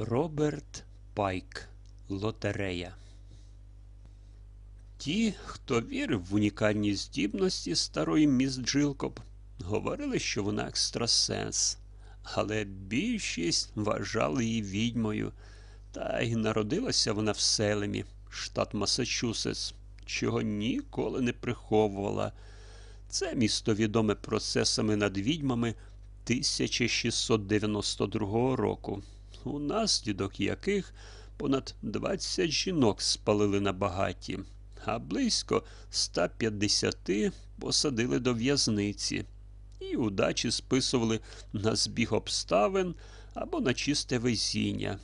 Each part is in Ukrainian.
Роберт Пайк. Лотерея. Ті, хто вірив в унікальні здібності старої міс Джилкоп, говорили, що вона екстрасенс, але більшість вважали її відьмою, та й народилася вона в Селемі, штат Масачусетс, чого ніколи не приховувала. Це місто відоме процесами над відьмами 1692 року, унаслідок яких понад 20 жінок спалили на багаті, а близько 150 посадили до в'язниці і удачі списували на збіг обставин або на чисте везіння.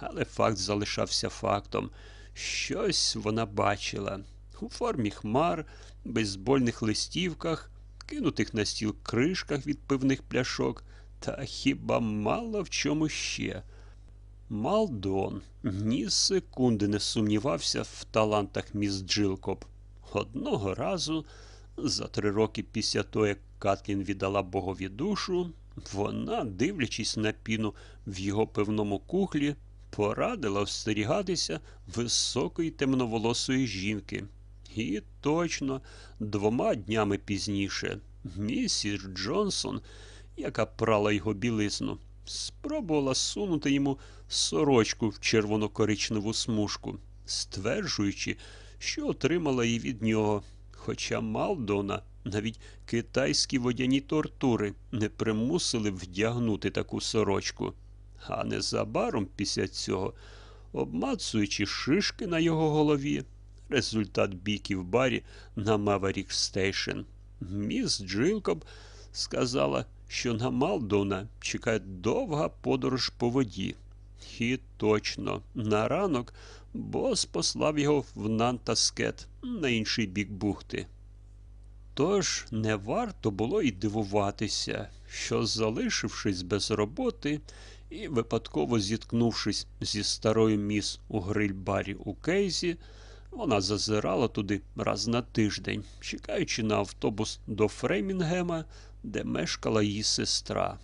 Але факт залишався фактом. Щось вона бачила у формі хмар, бейсбольних листівках, кинутих на стіл кришках від пивних пляшок, та хіба мало в чому ще. Малдон ні секунди не сумнівався в талантах міс Джилкоп. Одного разу, за три роки після того, як Катлін віддала богові душу, вона, дивлячись на піну в його пивному кухлі, порадила остерігатися високої темноволосої жінки. І точно двома днями пізніше місіс Джонсон, яка прала його білизну, спробувала сунути йому сорочку в червоно-коричневу смужку, стверджуючи, що отримала її від нього. Хоча Малдона навіть китайські водяні тортури не примусили вдягнути таку сорочку. А незабаром після цього, обмацуючи шишки на його голові, результат бійки в барі на Маверік Стейшн, міс Джилкоб сказала, що на Малдона чекає довга подорож по воді. І точно, на ранок бос послав його в Нантаскет на інший бік бухти. Тож не варто було й дивуватися, що, залишившись без роботи і випадково зіткнувшись зі старою міс у гриль-барі у Кейзі, вона зазирала туди раз на тиждень, чекаючи на автобус до Фреймінгема, де мешкала її сестра.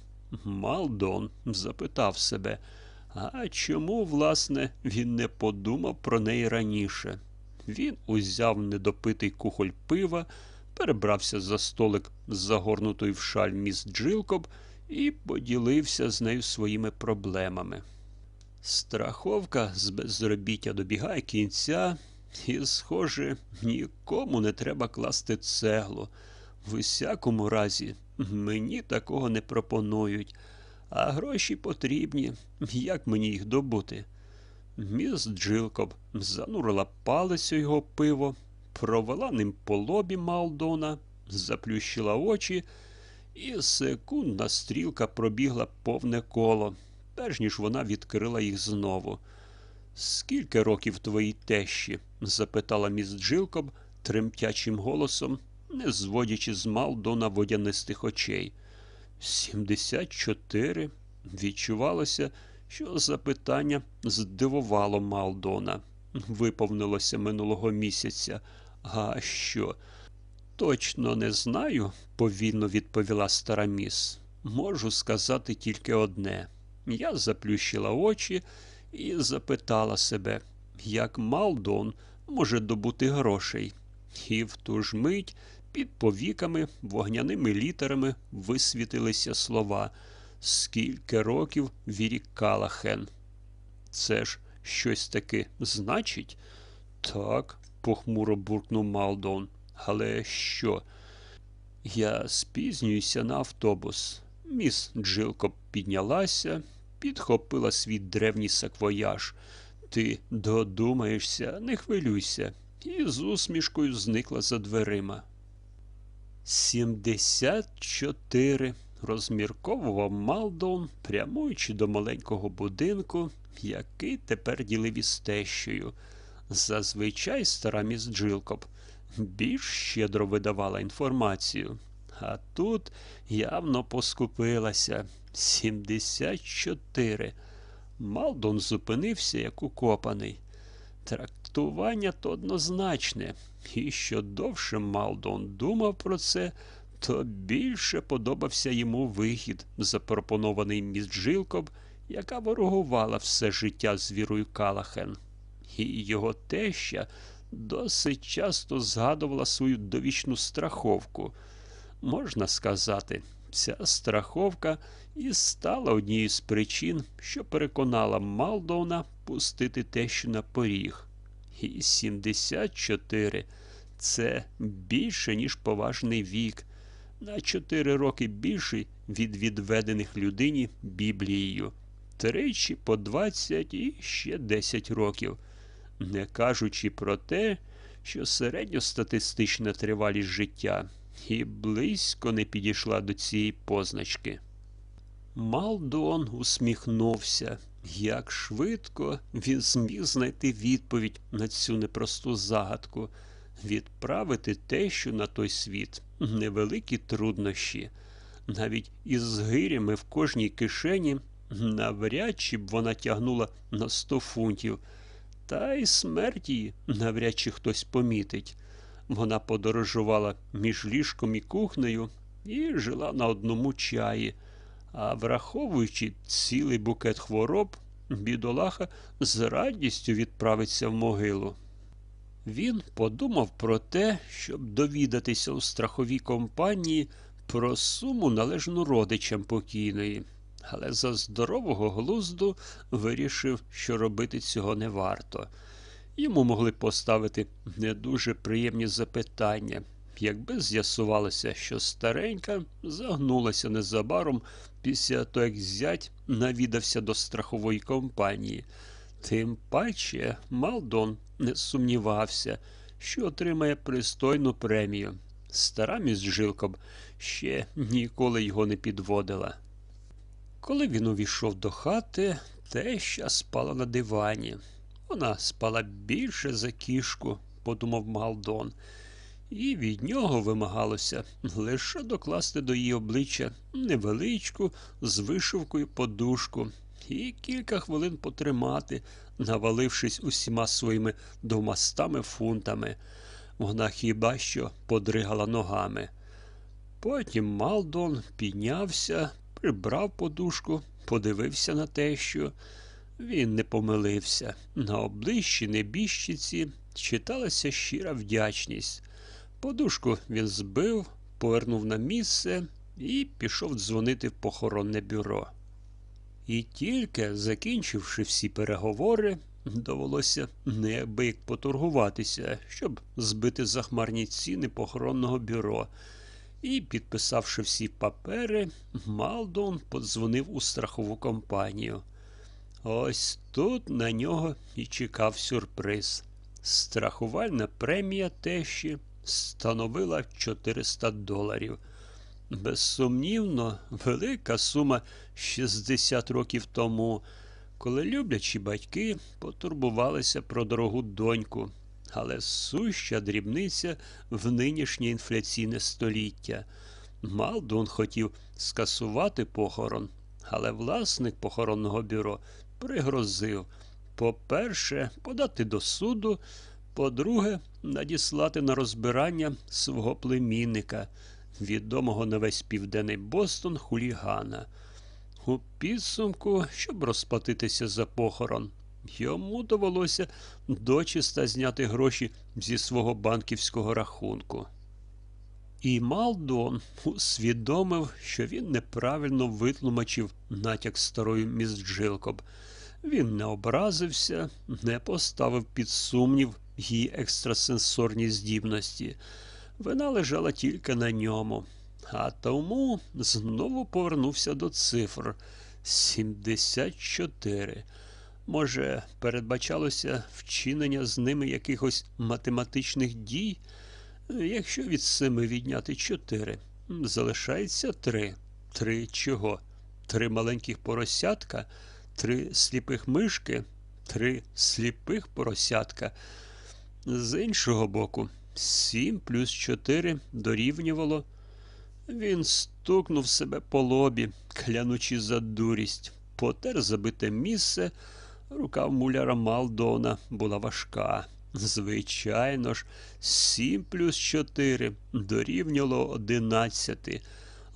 Малдон запитав себе, а чому, власне, він не подумав про неї раніше? Він узяв недопитий кухоль пива, перебрався за столик з загорнутою в шаль міс Джилкоб і поділився з нею своїми проблемами. Страховка з безробіття добігає кінця, і, схоже, нікому не треба класти цеглу. В усякому разі, мені такого не пропонують, а гроші потрібні. Як мені їх добути? Міс Джилкоб занурила палець у його пиво, провела ним по лобі Малдона, заплющила очі, і секундна стрілка пробігла повне коло, перш ніж вона відкрила їх знову. Скільки років твоїй тещі? запитала міс Джилкоб тремтячим голосом, не зводячи з Малдона водянистих очей. Сімдесят чотири. Відчувалося, що запитання здивувало Малдона. Виповнилося минулого місяця. А що? Точно не знаю, повільно відповіла стара міс. Можу сказати тільки одне. Я заплющила очі і запитала себе, як Малдон може добути грошей. І в ту ж мить під повіками вогняними літерами висвітилися слова Скільки років вірі Калахен. Це ж щось таки значить? Так, похмуро буркнув Малдон. Але що? Я спізнююся на автобус. Міс Джилко піднялася, підхопила свій древній саквояж. Ти додумаєшся, не хвилюйся, і з усмішкою зникла за дверима. Сімдесят чотири. Розмірковував Малдон, прямуючи до маленького будинку, який тепер ділив із тещою. Зазвичай стара міс Джилкоп більш щедро видавала інформацію. А тут явно поскупилася. Сімдесят чотири. Малдон зупинився, як укопаний. Трактування то однозначне, і що довше Малдон думав про це, то більше подобався йому вихід, запропонований міс Джилкоб яка ворогувала все життя з вірою Калахен. І його теща досить часто згадувала свою довічну страховку. Можна сказати, ця страховка і стала однією з причин, що переконала Малдовна пустити тещу на поріг. І 74 це більше, ніж поважний вік, на 4 роки більший від відведених людині Біблією, тричі по 20 і ще 10 років, не кажучи про те, що середньостатистична тривалість життя і близько не підійшла до цієї позначки. Малдон усміхнувся, як швидко він зміг знайти відповідь на цю непросту загадку, відправити тещу на той світ невеликі труднощі. Навіть із гирями в кожній кишені навряд чи б вона тягнула на сто фунтів, та й смерть її навряд чи хтось помітить. Вона подорожувала між ліжком і кухнею і жила на одному чаї. А враховуючи цілий букет хвороб, бідолаха з радістю відправиться в могилу. Він подумав про те, щоб довідатися у страховій компанії про суму належну родичам покійної, але за здорового глузду вирішив, що робити цього не варто. Йому могли поставити не дуже приємні запитання, якби з'ясувалося, що старенька загнулася незабаром після того, як зять навідався до страхової компанії. Тим паче Малдон не сумнівався, що отримає пристойну премію. Стара міс Жилкоб ще ніколи його не підводила. Коли він увійшов до хати, теща спала на дивані. Вона спала більше за кішку, подумав Малдон, і від нього вимагалося лише докласти до її обличчя невеличку з вишивкою подушку і кілька хвилин потримати, навалившись усіма своїми двомастами фунтами. Вона хіба що подригала ногами. Потім Малдон піднявся, прибрав подушку, подивився на те, що він не помилився. На обличчі небіжчиці читалася щира вдячність. Подушку він збив, повернув на місце і пішов дзвонити в похоронне бюро. І тільки, закінчивши всі переговори, довелося неабияк поторгуватися, щоб збити захмарні ціни похоронного бюро. І, підписавши всі папери, Малдон подзвонив у страхову компанію. Ось тут на нього і чекав сюрприз. Страхувальна премія тещі становила 400 доларів. Безсумнівно, велика сума 60 років тому, коли люблячі батьки потурбувалися про дорогу доньку, але суща дрібниця в нинішнє інфляційне століття. Малдун хотів скасувати похорон, але власник похоронного бюро пригрозив по-перше, подати до суду, по-друге, надіслати на розбирання свого племінника, відомого на весь південний Бостон хулігана. У підсумку, щоб розплатитися за похорон, йому довелося дочиста зняти гроші зі свого банківського рахунку. І Малдон усвідомив, що він неправильно витлумачив натяк старої міс Джилкоб. Він не образився, не поставив під сумнів її екстрасенсорні здібності. Вина лежала тільки на ньому, а тому знову повернувся до цифр 74. Може, передбачалося вчинення з ними якихось математичних дій? Якщо від семи відняти чотири, залишається три. Три чого? Три маленьких поросятка, три сліпих мишки, три сліпих поросятка. З іншого боку, сім плюс чотири дорівнювало. Він стукнув себе по лобі, клянучи за дурість, потер забите місце. Рука в муляра Малдона була важка. Звичайно ж, сім плюс чотири дорівнювало одинадцяти,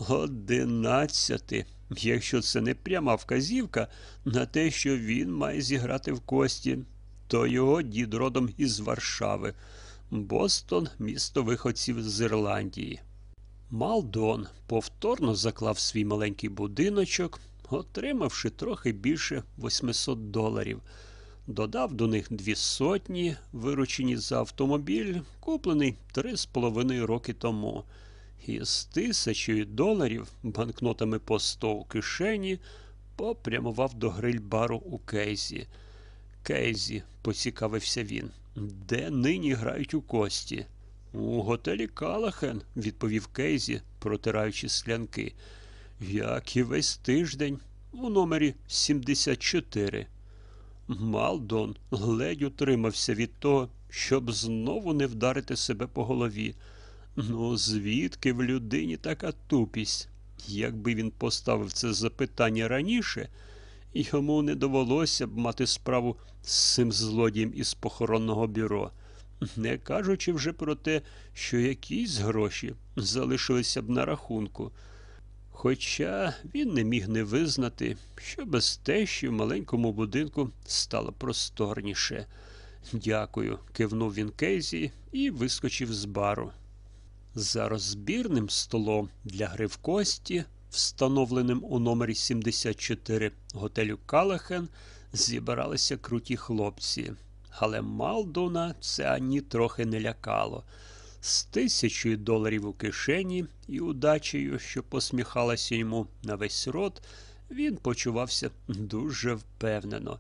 Одинадцяти. Якщо це не пряма вказівка на те, що він має зіграти в кості, то його дід родом із Варшави. Бостон місто виходців з Ірландії. Малдон повторно заклав свій маленький будиночок, отримавши трохи більше 800 доларів. Додав до них дві сотні, виручені за автомобіль, куплений три з половиною роки тому. І з тисячою доларів, банкнотами по сто у кишені, попрямував до гриль-бару у Кейзі. Кейзі, поцікавився він, де нині грають у кості? У готелі Калахен, відповів Кейзі, протираючи склянки. Як і весь тиждень, у номері 74. Малдон ледь утримався від того, щоб знову не вдарити себе по голові. Ну, звідки в людині така тупість? Якби він поставив це запитання раніше, йому не довелося б мати справу з цим злодієм із похоронного бюро, не кажучи вже про те, що якісь гроші залишилися б на рахунку. Хоча він не міг не визнати, що без тещі в маленькому будинку стало просторніше. Дякую, кивнув він Кейзі і вискочив з бару. За розбірним столом для гри в кості, встановленим у номері 74 готелю Калахен, зібралися круті хлопці, але Малдона це ані трохи не лякало. З тисячою доларів у кишені і удачею, що посміхалася йому на весь рот, він почувався дуже впевнено.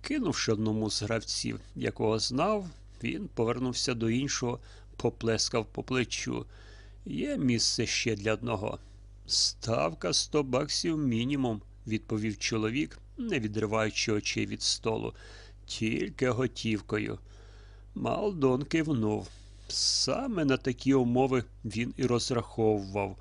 Кинувши одному з гравців, якого знав, він повернувся до іншого, поплескав по плечу. Є місце ще для одного. Ставка сто баксів мінімум, відповів чоловік, не відриваючи очей від столу, тільки готівкою. Малдон кивнув. Саме на такі умови він і розраховував.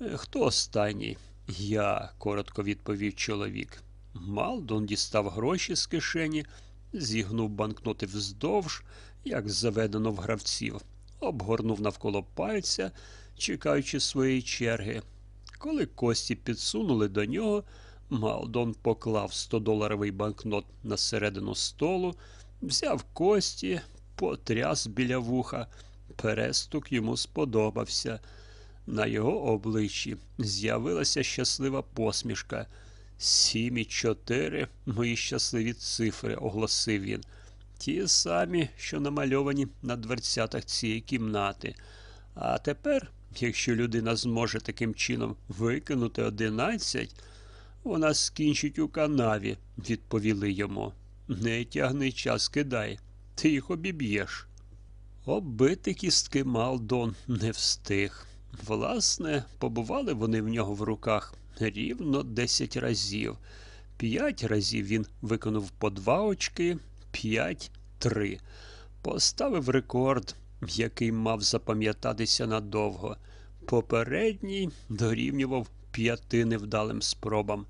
«Е, Хто останній? Я, коротко відповів чоловік. Малдон дістав гроші з кишені, зігнув банкноти вздовж, як заведено в гравців, обгорнув навколо пальця, чекаючи своєї черги. Коли кості підсунули до нього, Малдон поклав 100-доларовий банкнот на середину столу, взяв кості, потряс біля вуха. Перестук йому сподобався. На його обличчі з'явилася щаслива посмішка. Сім і чотири мої щасливі цифри, оголосив він. Ті самі, що намальовані на дверцятах цієї кімнати. А тепер, якщо людина зможе таким чином викинути одинадцять, вона скінчить у канаві, відповіли йому. Не тягни час, кидай, ти їх обіб'єш. Оббити кістки Малдон не встиг. Власне, побували вони в нього в руках рівно десять разів. П'ять разів він виконав по два очки, п'ять три. Поставив рекорд, який мав запам'ятатися надовго. Попередній дорівнював п'яти невдалим спробам.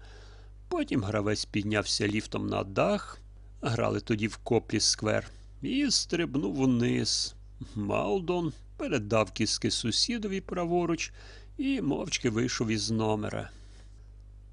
Потім гравець піднявся ліфтом на дах, грали тоді в коплі сквер, і стрибнув униз. Малдон передав кіски сусідові праворуч і мовчки вийшов із номера.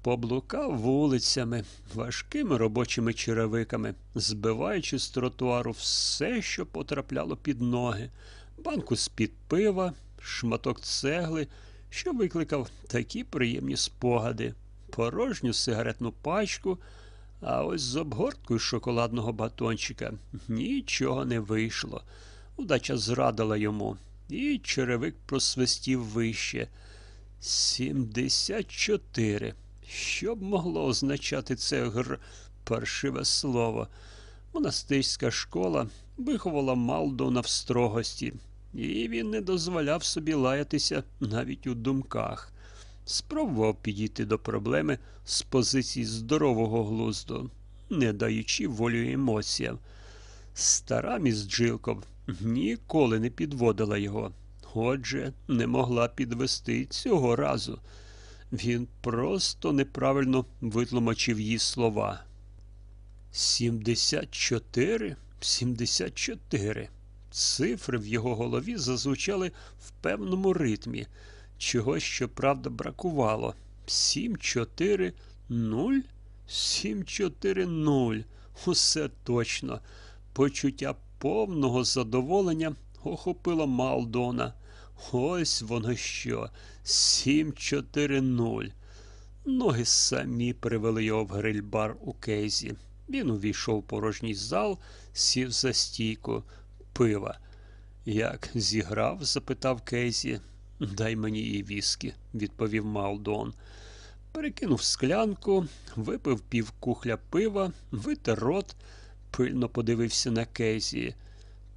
Поблукав вулицями, важкими робочими черевиками, збиваючи з тротуару все, що потрапляло під ноги, банку з-під пива, шматок цегли, що викликав такі приємні спогади, порожню сигаретну пачку, а ось з обгорткою шоколадного батончика нічого не вийшло. Удача зрадила йому, і черевик просвистів вище. Сімдесят чотири. Що б могло означати це гр паршиве слово? Монастирська школа виховала Малдона в строгості, і він не дозволяв собі лаятися навіть у думках. Спробував підійти до проблеми з позиції здорового глузду, не даючи волю емоціям. Стара міс Джилков ніколи не підводила його, отже, не могла підвести цього разу. Він просто неправильно витлумачив її слова. Сімдесят чотири? Сімдесят чотири. Цифри в його голові зазвучали в певному ритмі. Чогось, щоправда, бракувало. Сім, чотири, нуль? Сім, чотири, нуль. Усе точно. Почуття повного задоволення охопило Малдона. Ось воно що. Сім, чотири, нуль. Ноги самі привели його в грильбар у Кейзі. Він увійшов у порожній зал, сів за стійку, пива. Як зіграв? запитав Кейзі. Дай мені і віскі, відповів Малдон. Перекинув склянку, випив пів кухля пива, витер рот, пильно подивився на Кейзі.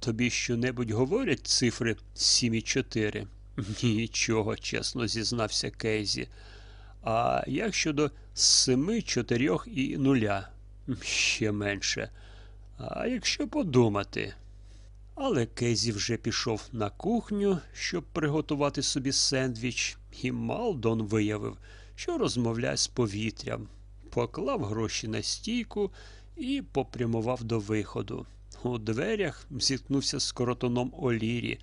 Тобі щонебудь говорять цифри сім і чотири? Нічого, чесно зізнався Кейзі. А як щодо семи, чотирьох і нуля? Ще менше. А якщо подумати. Але Кезі вже пішов на кухню, щоб приготувати собі сендвіч, і Малдон виявив, що розмовляє з повітрям, поклав гроші на стійку і попрямував до виходу. У дверях зіткнувся з коротуном Олірі,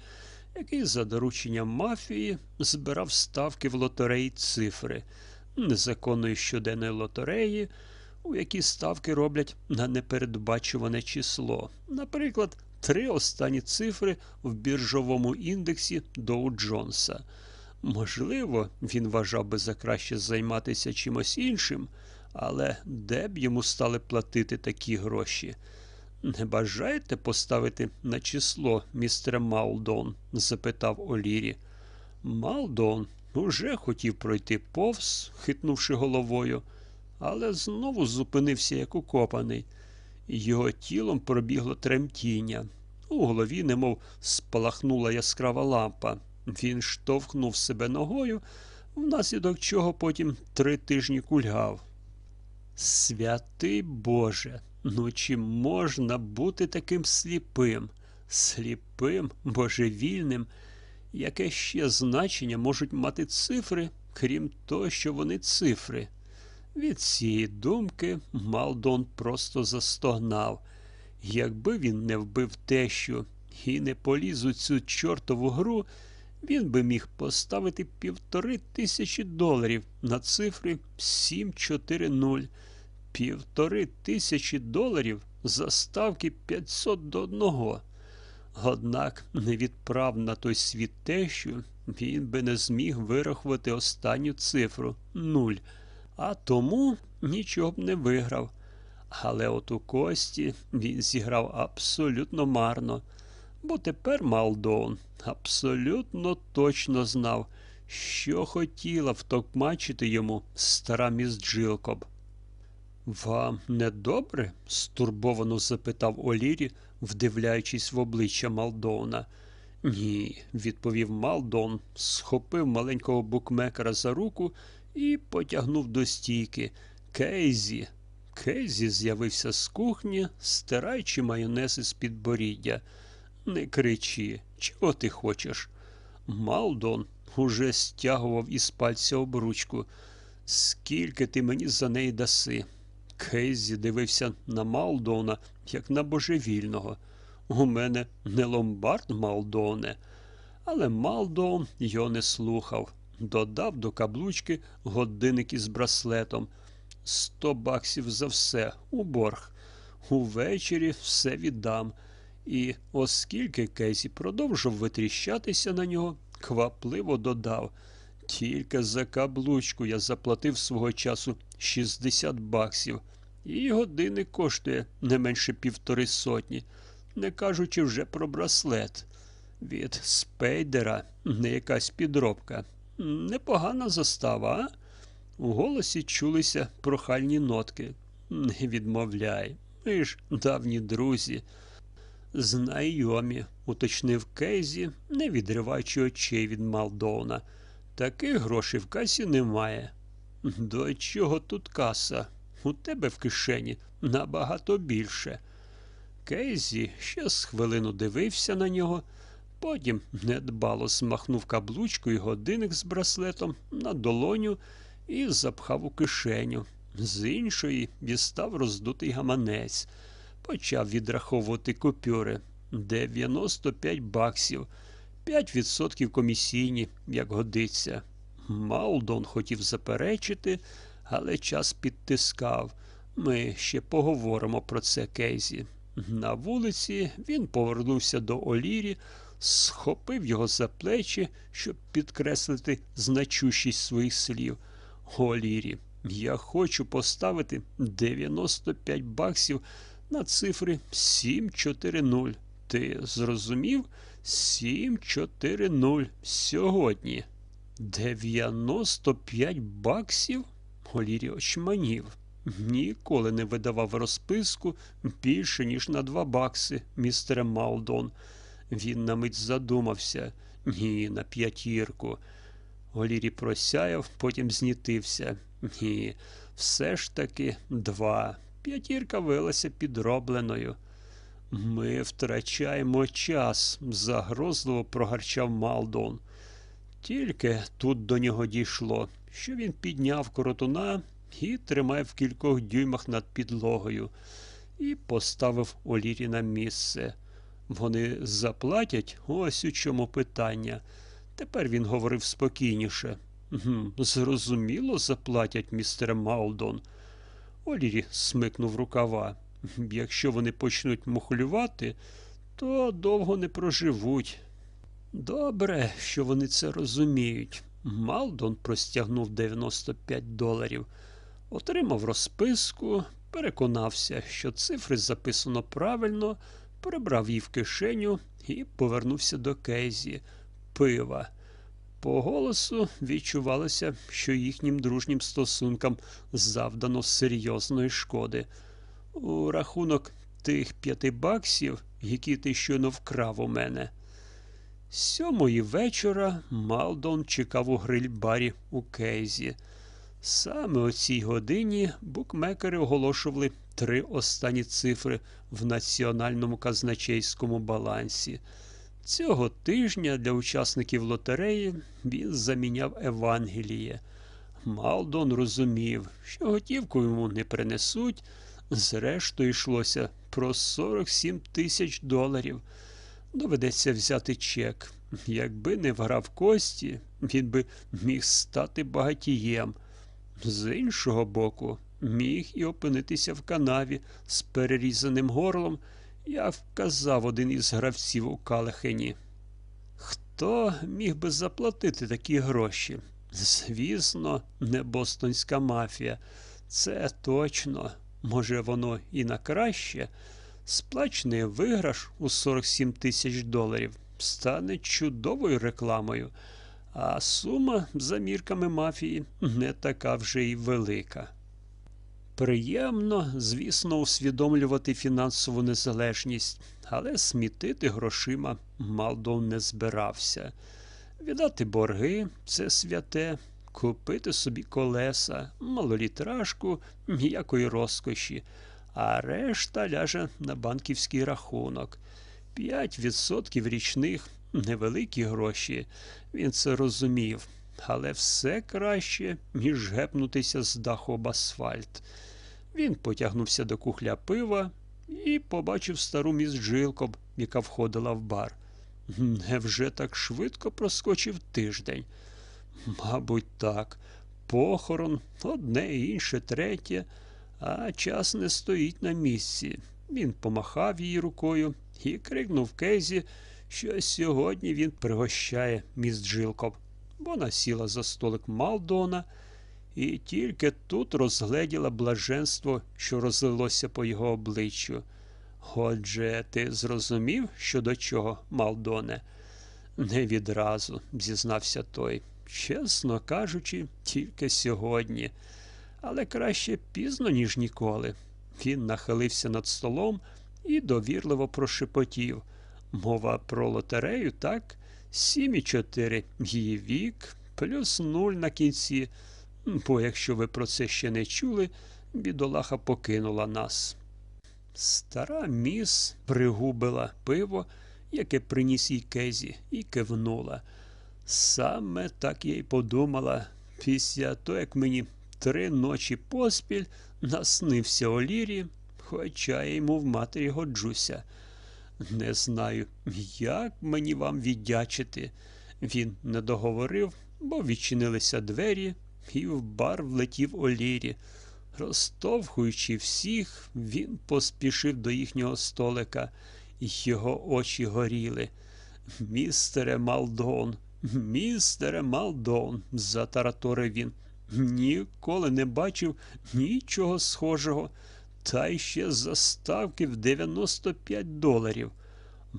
який за дорученням мафії збирав ставки в лотереї цифри, незаконної щоденної лотереї, у якій ставки роблять на непередбачуване число. Наприклад, три останні цифри в біржовому індексі Доу Джонса. Можливо, він вважав би за краще займатися чимось іншим, але де б йому стали платити такі гроші? Не бажаєте поставити на число, містере Малдон? запитав Олірі. Малдон уже хотів пройти повз, хитнувши головою, але знову зупинився як укопаний. Його тілом пробігло тремтіння. У голові, немов спалахнула яскрава лампа. Він штовхнув себе ногою, внаслідок чого потім три тижні кульгав. Святий Боже, ну чи можна бути таким сліпим, сліпим, божевільним? Яке ще значення можуть мати цифри, крім того, що вони цифри? Від цієї думки Малдон просто застогнав. Якби він не вбив тещу і не поліз у цю чортову гру, він би міг поставити півтори тисячі доларів на цифри 740. Півтори тисячі доларів за ставки 500 до одного. Однак не відправ на той світ тещу, він би не зміг вирахувати останню цифру нуль, а тому нічого б не виграв. Але от у кості він зіграв абсолютно марно, бо тепер Малдоун абсолютно точно знав, що хотіла втокмачити йому стара міс Джилкоб. Вам не добре? стурбовано запитав Олірі, вдивляючись в обличчя Малдоуна. Ні, відповів Малдон, схопив маленького букмекера за руку і потягнув до стійки. Кейзі. Кейзі з'явився з кухні, стираючи майонез із підборіддя. Не кричи, чого ти хочеш? Малдон уже стягував із пальця обручку. Скільки ти мені за неї даси? Кейзі дивився на Малдона, як на божевільного. У мене не ломбард Малдоне. Але Малдон його не слухав. Додав до каблучки годинник із браслетом. Сто баксів за все у борг. Увечері все віддам. І, оскільки Кейсі продовжив витріщатися на нього, квапливо додав. Тільки за каблучку я заплатив свого часу 60 баксів, і годинник коштує не менше півтори сотні, не кажучи вже про браслет. Від спейдера не якась підробка. Непогана застава, а? У голосі чулися прохальні нотки. Не відмовляй, ми ж давні друзі. Знайомі, уточнив Кейзі, не відриваючи очей від Малдоуна. Таких грошей в касі немає. До чого тут каса? У тебе в кишені набагато більше. Кейзі ще з хвилину дивився на нього, потім недбало смахнув каблучку і годинник з браслетом на долоню і запхав у кишеню. З іншої дістав роздутий гаманець, почав відраховувати купюри 95 баксів, 5% комісійні, як годиться. Малдон хотів заперечити, але час підтискав. Ми ще поговоримо про це Кейзі. На вулиці він повернувся до Олірі, схопив його за плечі, щоб підкреслити значущість своїх слів. Олірі, я хочу поставити 95 баксів на цифри 740. Ти зрозумів? 740 сьогодні. 95 баксів? Олірі очманів. Ніколи не видавав розписку більше, ніж на два бакси, містере Малдон. Він на мить задумався. Ні, на п'ятірку. Олірі просяяв, потім знітився. Ні, все ж таки два. П'ятірка вилася підробленою. Ми втрачаємо час, загрозливо прогарчав Малдон. Тільки тут до нього дійшло, що він підняв коротуна і тримає в кількох дюймах над підлогою, і поставив Олірі на місце. Вони заплатять ось у чому питання. Тепер він говорив спокійніше. «Гм, Зрозуміло, заплатять, містере Малдон. Олірі смикнув рукава. Якщо вони почнуть мухлювати, то довго не проживуть. Добре, що вони це розуміють. Малдон простягнув 95 доларів, отримав розписку, переконався, що цифри записано правильно, перебрав її в кишеню і повернувся до Кейзі. Пива. По голосу відчувалося, що їхнім дружнім стосункам завдано серйозної шкоди. У рахунок тих п'яти баксів, які ти щойно вкрав у мене. Сьомої вечора Малдон чекав у гриль-барі у Кейзі. Саме о цій годині букмекери оголошували три останні цифри в національному казначейському балансі. Цього тижня для учасників лотереї він заміняв Евангеліє. Малдон розумів, що готівку йому не принесуть, зрештою йшлося про 47 тисяч доларів. Доведеться взяти чек. Якби не вграв кості, він би міг стати багатієм. З іншого боку, міг і опинитися в канаві з перерізаним горлом, як вказав один із гравців у Калехені. Хто міг би заплатити такі гроші? Звісно, не бостонська мафія. Це точно. Може, воно і на краще. Сплачений виграш у 47 тисяч доларів стане чудовою рекламою, а сума за мірками мафії не така вже й велика. Приємно, звісно, усвідомлювати фінансову незалежність, але смітити грошима Малдон не збирався. Віддати борги це святе, купити собі колеса, малолітражку, ніякої розкоші, а решта ляже на банківський рахунок. П'ять відсотків річних невеликі гроші. Він це розумів, але все краще, ніж гепнутися з даху об асфальт. Він потягнувся до кухля пива і побачив стару міс Джилкоб, яка входила в бар. Невже так швидко проскочив тиждень? Мабуть, так. Похорон, одне інше, третє, а час не стоїть на місці. Він помахав її рукою і крикнув Кейзі, що сьогодні він пригощає міс Джилкоб. Вона сіла за столик Малдона і тільки тут розгледіла блаженство, що розлилося по його обличчю. Отже, ти зрозумів, що до чого, Малдоне? Не відразу, зізнався той. Чесно кажучи, тільки сьогодні. Але краще пізно, ніж ніколи. Він нахилився над столом і довірливо прошепотів. Мова про лотерею, так? Сім і чотири її вік, плюс нуль на кінці. Бо якщо ви про це ще не чули, бідолаха покинула нас. Стара міс пригубила пиво, яке приніс їй Кезі, і кивнула. Саме так я й подумала, після того, як мені три ночі поспіль наснився Олірі, хоча я йому в матері годжуся. Не знаю, як мені вам віддячити. Він не договорив, бо відчинилися двері, і в бар влетів Олірі. Розтовхуючи всіх, він поспішив до їхнього столика, його очі горіли. Містере Малдон, містере Малдон, затараторив він. Ніколи не бачив нічого схожого, та й ще заставки в 95 доларів.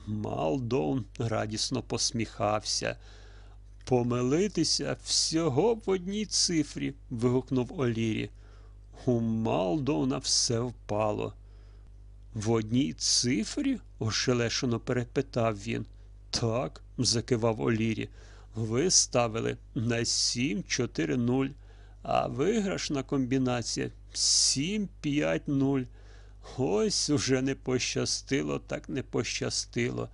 Малдон радісно посміхався. Помилитися всього в одній цифрі. вигукнув Олірі. У Малдона все впало. В одній цифрі? ошелешено перепитав він. Так, закивав Олірі. Ви ставили на 7-4-0, а виграшна комбінація 7-5-0. Ось уже не пощастило, так не пощастило.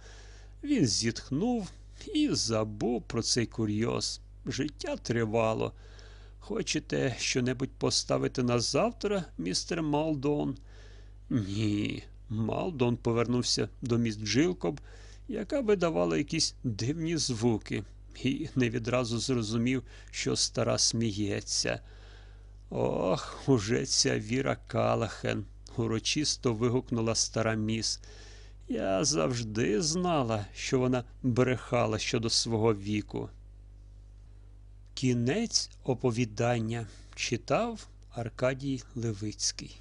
Він зітхнув і забув про цей курйоз. Життя тривало. Хочете щонебудь поставити на завтра, містер Малдон? Ні. Малдон повернувся до міс Джилкоб, яка видавала якісь дивні звуки, і не відразу зрозумів, що стара сміється. Ох, уже ця Віра Калахен, урочисто вигукнула стара міс. Я завжди знала, що вона брехала щодо свого віку. Кінець оповідання читав Аркадій Левицький.